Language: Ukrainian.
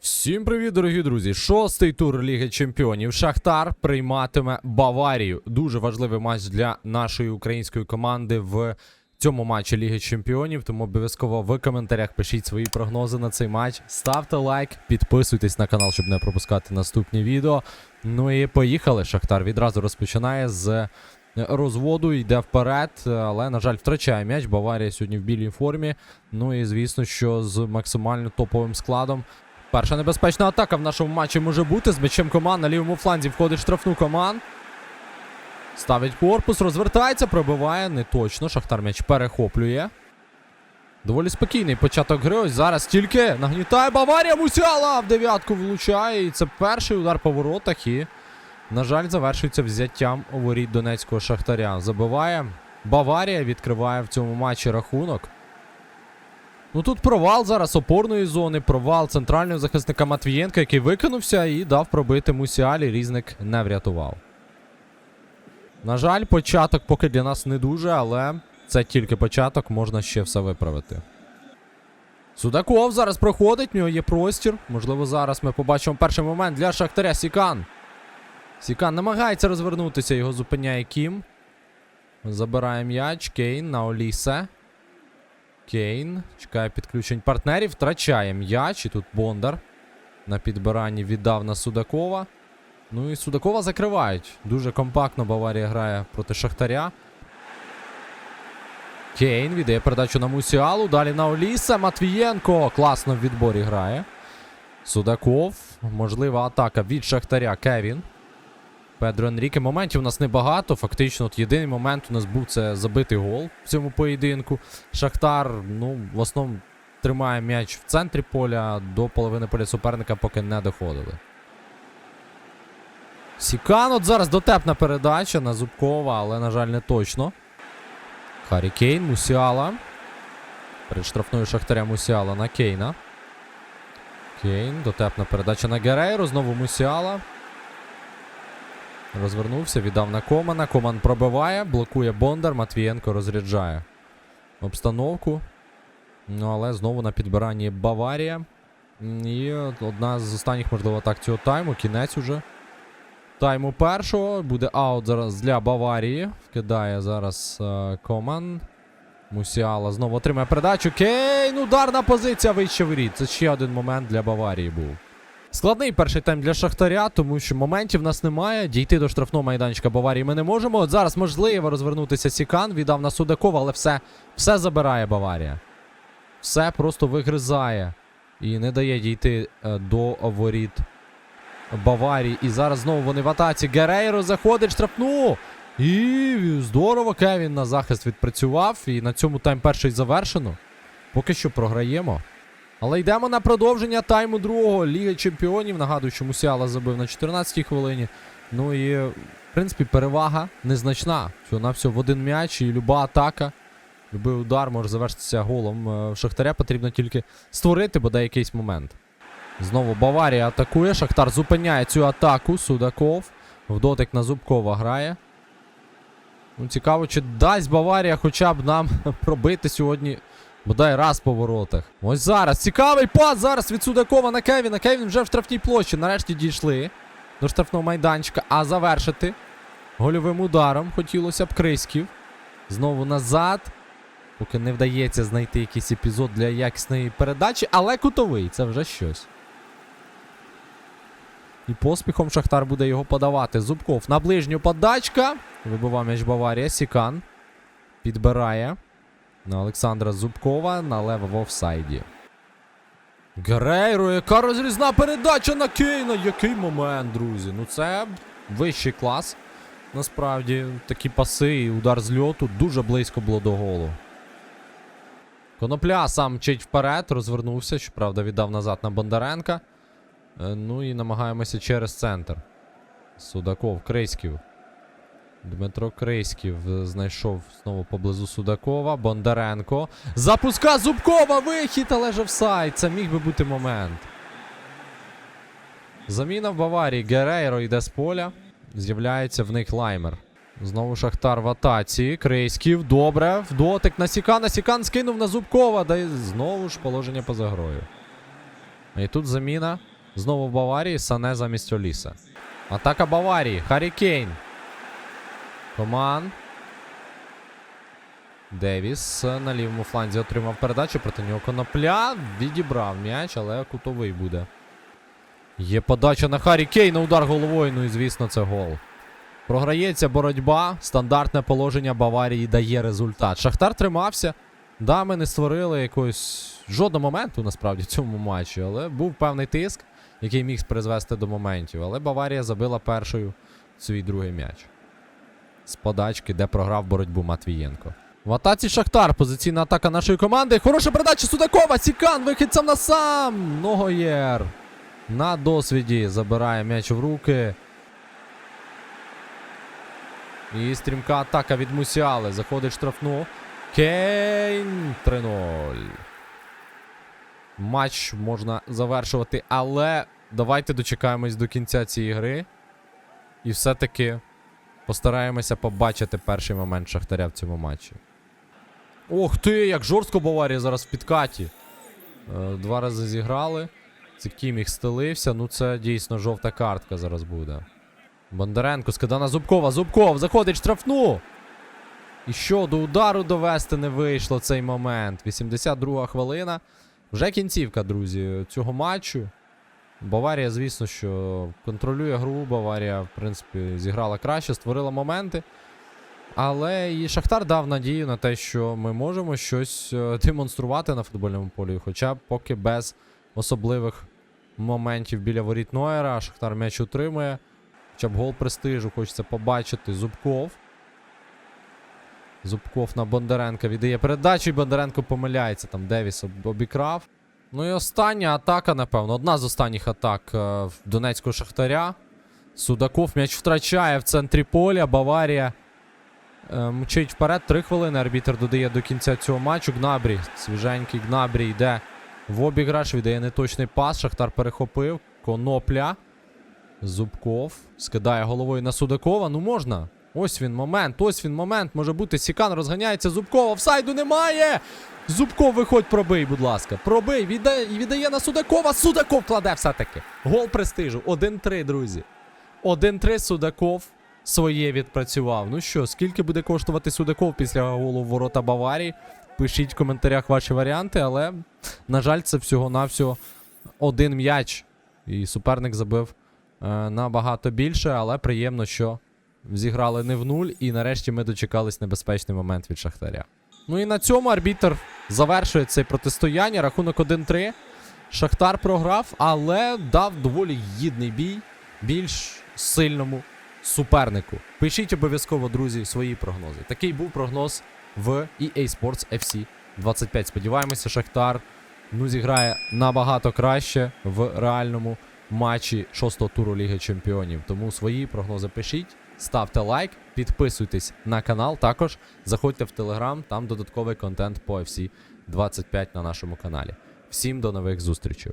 Всім привіт, дорогі друзі! Шостий тур Ліги Чемпіонів. Шахтар прийматиме Баварію. Дуже важливий матч для нашої української команди в цьому матчі Ліги Чемпіонів. Тому обов'язково в коментарях пишіть свої прогнози на цей матч. Ставте лайк, підписуйтесь на канал, щоб не пропускати наступні відео. Ну і поїхали. Шахтар відразу розпочинає з розводу, йде вперед, але, на жаль, втрачає м'яч. Баварія сьогодні в білій формі. Ну і звісно, що з максимально топовим складом. Перша небезпечна атака в нашому матчі може бути. З м'ячем команд на лівому фланзі входить штрафну команд. Ставить корпус, розвертається, пробиває. Не точно. Шахтар м'яч перехоплює. Доволі спокійний початок гри. Ось зараз тільки нагнітає Баварія. Мусяла в дев'ятку влучає. І це перший удар по воротах. І, на жаль, завершується взяттям у воріт Донецького Шахтаря. Забиває. Баварія відкриває в цьому матчі рахунок. Ну тут провал зараз опорної зони, провал центрального захисника Матвієнка, який викинувся і дав пробити Мусіалі. Різник не врятував. На жаль, початок поки для нас не дуже, але це тільки початок, можна ще все виправити. Судаков зараз проходить, в нього є простір. Можливо, зараз ми побачимо перший момент для Шахтаря Сікан. Сікан намагається розвернутися, його зупиняє Кім. Забирає м'яч. Кейн на Олісе. Кейн чекає підключень партнерів, втрачає м'яч. І тут Бондар на підбиранні віддав на Судакова. Ну і Судакова закривають. Дуже компактно Баварія грає проти Шахтаря. Кейн віддає передачу на Мусіалу. Далі на Оліса. Матвієнко класно в відборі грає. Судаков. Можлива атака від Шахтаря. Кевін. Педро Енріке. Моментів у нас небагато. Фактично, от єдиний момент у нас був це забитий гол в цьому поєдинку. Шахтар, ну, в основному тримає м'яч в центрі поля до половини поля суперника, поки не доходили. Сікан, от зараз дотепна передача на Зубкова, але, на жаль, не точно. Харі Кейн, Мусіала. Перед штрафною Шахтаря Мусіала на Кейна. Кейн, дотепна передача на Герейро. Знову Мусіала. Розвернувся, віддав на Комана. Коман пробиває, блокує Бондар. Матвієнко розряджає обстановку. Ну, але знову на підбиранні Баварія. І одна з останніх, можливо, атак цього тайму. Кінець уже. Тайму першого. Буде аут зараз для Баварії. Вкидає зараз е, Коман. Мусіала знову отримає передачу. Кейн, ударна позиція вище воріт. Це ще один момент для Баварії був. Складний перший тайм для Шахтаря, тому що моментів нас немає. Дійти до штрафного майданчика Баварії ми не можемо. От зараз можливо розвернутися Сікан, віддав на Судакова, але все, все забирає Баварія. Все просто вигризає і не дає дійти е, до воріт Баварії. І зараз знову вони в атаці. Герейро заходить штрафну. І здорово Кевін на захист відпрацював. І на цьому тайм перший завершено. Поки що програємо. Але йдемо на продовження тайму другого Ліги Чемпіонів. Нагадую, що Мусіала забив на 14-й хвилині. Ну і, в принципі, перевага незначна. Всього на все в один м'яч і люба атака, любий удар може завершитися голом. Е, Шахтаря потрібно тільки створити бодай якийсь момент. Знову Баварія атакує. Шахтар зупиняє цю атаку. Судаков. В дотик на Зубкова грає. Ну, цікаво, чи дасть Баварія хоча б нам пробити сьогодні Бодай раз по воротах. Ось зараз. Цікавий пас зараз від Судакова на Кевіна. Кевін вже в штрафній площі. Нарешті дійшли до штрафного майданчика. А завершити гольовим ударом хотілося б Криськів. Знову назад. Поки не вдається знайти якийсь епізод для якісної передачі, але кутовий це вже щось. І поспіхом Шахтар буде його подавати. Зубков на ближню подачка. Вибивав м'яч Баварія. Сікан. Підбирає. На Олександра Зубкова налево в офсайді. Герейро, яка розрізна передача на Кейна. Який момент, друзі. Ну це вищий клас. Насправді, такі паси і удар з льоту дуже близько було до голу. Конопля сам мчить вперед, розвернувся, щоправда, віддав назад на Бондаренка. Е, Ну і намагаємося через центр. Судаков, Криськів. Дмитро Крейськів знайшов знову поблизу Судакова. Бондаренко. Запуска Зубкова! Вихід, але ж офсайд. Це міг би бути момент. Заміна в Баварії. Герейро йде з поля. З'являється в них лаймер. Знову Шахтар в атаці. Крейськів. Добре. В дотик на Сікана. Сікан скинув на Зубкова. Да знову ж положення поза грою. І тут заміна Знову в Баварії, Сане замість Оліса. Атака Баварії. Харі Кейн. Коман. Девіс на лівому фланзі отримав передачу. Проти нього конопля. Відібрав м'яч, але кутовий буде. Є подача на Харі Кейна. Удар головою. Ну і звісно, це гол. Програється боротьба. Стандартне положення Баварії дає результат. Шахтар тримався. Да, ми не створили якогось жодного моменту насправді в цьому матчі, але був певний тиск, який міг призвести до моментів. Але Баварія забила першою свій другий м'яч. З подачки, де програв боротьбу Матвієнко. В атаці Шахтар. Позиційна атака нашої команди. Хороша передача Судакова. Сікан. Вихід сам на сам. Ногоєр. На досвіді забирає м'яч в руки. І стрімка атака від Мусіали. Заходить штрафну. Кейн 3-0. Матч можна завершувати, але давайте дочекаємось до кінця цієї гри. І все-таки постараємося побачити перший момент Шахтаря в цьому матчі. Ох ти, як жорстко Баварія зараз в підкаті. Е, Два рази зіграли. Це Кіміх стелився. Ну це дійсно жовта картка зараз буде. Бондаренко скидана Зубкова. Зубков заходить штрафну. І що, до удару довести не вийшло цей момент. 82 хвилина. Вже кінцівка, друзі, цього матчу. Баварія, звісно, що контролює гру. Баварія, в принципі, зіграла краще, створила моменти. Але і Шахтар дав надію на те, що ми можемо щось е, демонструвати на футбольному полі, хоча поки без особливих моментів біля воріт Нойера. Шахтар м'яч утримує. Хоча б гол престижу, хочеться побачити. Зубков. Зубков на Бондаренка віддає передачу, і Бондаренко помиляється. Там Девіс обікрав. Ну і остання атака, напевно. Одна з останніх атак е, в Донецького Шахтаря. Судаков м'яч втрачає в центрі поля. Баварія е, мчить вперед. Три хвилини. Арбітер додає до кінця цього матчу. Гнабрі, свіженький Гнабрі йде в обіграш, віддає неточний пас. Шахтар перехопив. Конопля. Зубков скидає головою на Судакова. Ну можна. Ось він момент, ось він момент. Може бути. Сікан розганяється. Зубкова. Офсайду немає. Зубков, виходь, пробий, будь ласка. Пробий. Віддає, віддає на Судакова. Судаков кладе все-таки. Гол престижу. 1-3, друзі. 1-3 Судаков своє відпрацював. Ну що, скільки буде коштувати Судаков після голу ворота Баварії? Пишіть в коментарях ваші варіанти, але, на жаль, це всього-навсього один м'яч. І суперник забив е, набагато більше, але приємно, що зіграли не в нуль, і нарешті ми дочекались небезпечний момент від Шахтаря. Ну і на цьому арбітер завершує це протистояння. Рахунок 1-3. Шахтар програв, але дав доволі гідний бій більш сильному супернику. Пишіть обов'язково, друзі, свої прогнози. Такий був прогноз в EA Sports FC 25. Сподіваємося, Шахтар ну, зіграє набагато краще в реальному матчі шостого туру Ліги Чемпіонів. Тому свої прогнози пишіть, ставте лайк, підписуйтесь на канал. Також заходьте в Телеграм, там додатковий контент по FC 25 на нашому каналі. Всім до нових зустрічей.